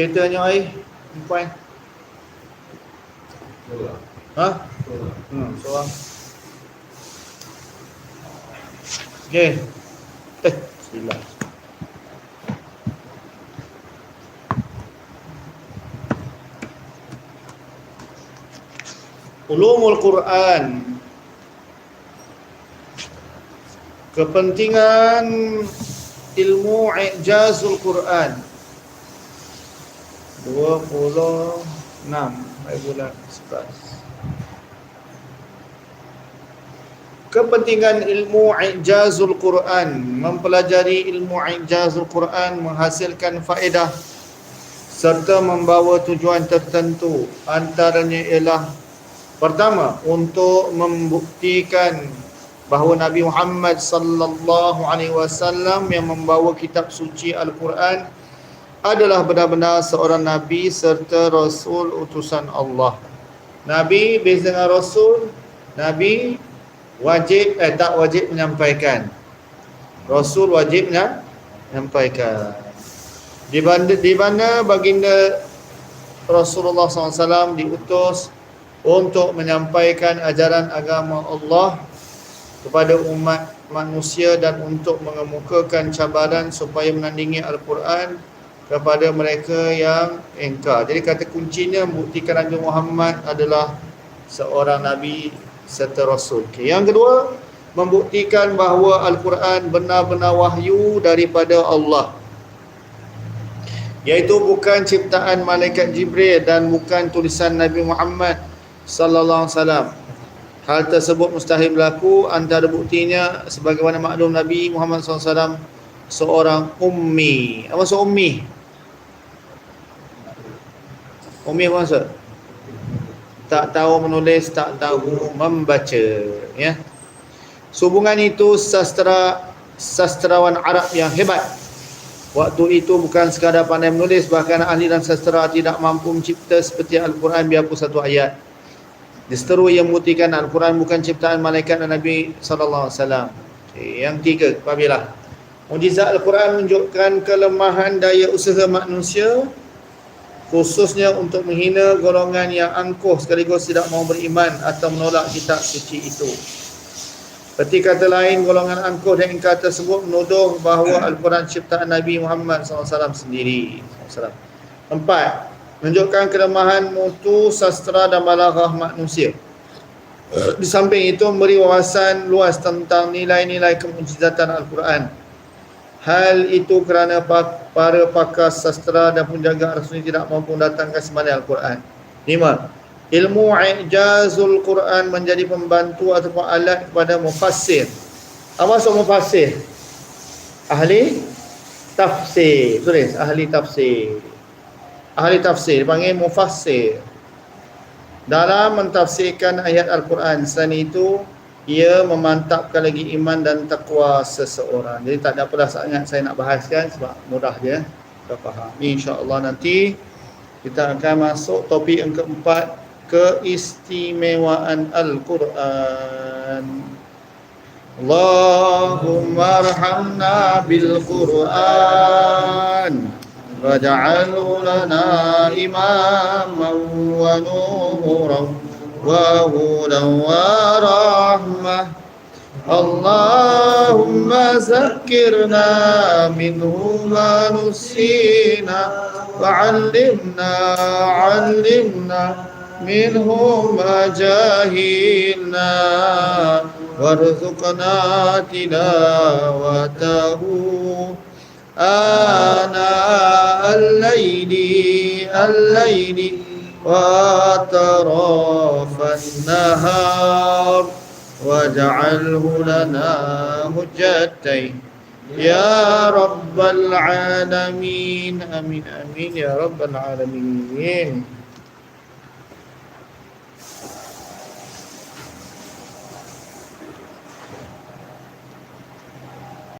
Ceritanya air Puan Ha? Hmm, seorang Okey Eh, sila Ulumul Quran. Kepentingan ilmu ijazul Quran 26 hari bulan 11 Kepentingan ilmu ijazul Quran Mempelajari ilmu ijazul Quran Menghasilkan faedah Serta membawa tujuan tertentu Antaranya ialah Pertama, untuk membuktikan bahawa Nabi Muhammad sallallahu alaihi wasallam yang membawa kitab suci Al-Quran adalah benar-benar seorang nabi serta rasul utusan Allah. Nabi beza dengan rasul, nabi wajib eh tak wajib menyampaikan. Rasul wajib menyampaikan. Di mana di mana baginda Rasulullah SAW diutus untuk menyampaikan ajaran agama Allah kepada umat manusia dan untuk mengemukakan cabaran supaya menandingi Al-Quran kepada mereka yang engkar. Jadi kata kuncinya membuktikan Nabi Muhammad adalah seorang Nabi serta Rasul. Okay. Yang kedua, membuktikan bahawa Al-Quran benar-benar wahyu daripada Allah. Iaitu bukan ciptaan malaikat Jibril dan bukan tulisan Nabi Muhammad sallallahu alaihi wasallam. Hal tersebut mustahil berlaku antara buktinya sebagaimana maklum Nabi Muhammad SAW seorang ummi. Apa maksud ummi? Apa maksud? Tak tahu menulis, tak tahu membaca, ya. Sehubungan itu sastra sastrawan Arab yang hebat. Waktu itu bukan sekadar pandai menulis, bahkan ahli dan sastra tidak mampu mencipta seperti Al-Quran biarpun satu ayat. Diseteru yang membuktikan Al-Quran bukan ciptaan malaikat dan Nabi wasallam. Yang tiga, apabila mujizat Al-Quran menunjukkan kelemahan daya usaha manusia khususnya untuk menghina golongan yang angkuh sekaligus tidak mau beriman atau menolak kitab suci itu. Seperti kata lain, golongan angkuh dan ingkar tersebut menuduh bahawa Al-Quran ciptaan Nabi Muhammad SAW sendiri. Empat, menunjukkan kelemahan mutu sastra dan balaghah manusia. Di samping itu memberi wawasan luas tentang nilai-nilai kemujizatan Al-Quran. Hal itu kerana para pakar sastra dan penjaga rasmi tidak mampu datangkan sembahyang Al-Quran. Lima, ilmu ijazul Quran menjadi pembantu ataupun alat kepada mufassir. Apa maksud mufassir? Ahli tafsir. Tulis ahli tafsir ahli tafsir panggil mufassir dalam mentafsirkan ayat Al-Quran selain itu ia memantapkan lagi iman dan takwa seseorang. Jadi tak ada apalah sangat saya nak bahaskan sebab mudah je. Eh. Kita faham. InsyaAllah nanti kita akan masuk topik yang keempat. Keistimewaan Al-Quran. Allahumma arhamna bil-Quran. Raja'alu lana imaman wa nuhuran وهدى ورحمة. اللهم ذكرنا منه ما نسينا وعلمنا علمنا منه ما جاهلنا. وارزقنا تلاوته. آناء الليل الليل وأطراف النهار واجعله لنا هجتين يا رب العالمين آمين آمين يا رب العالمين.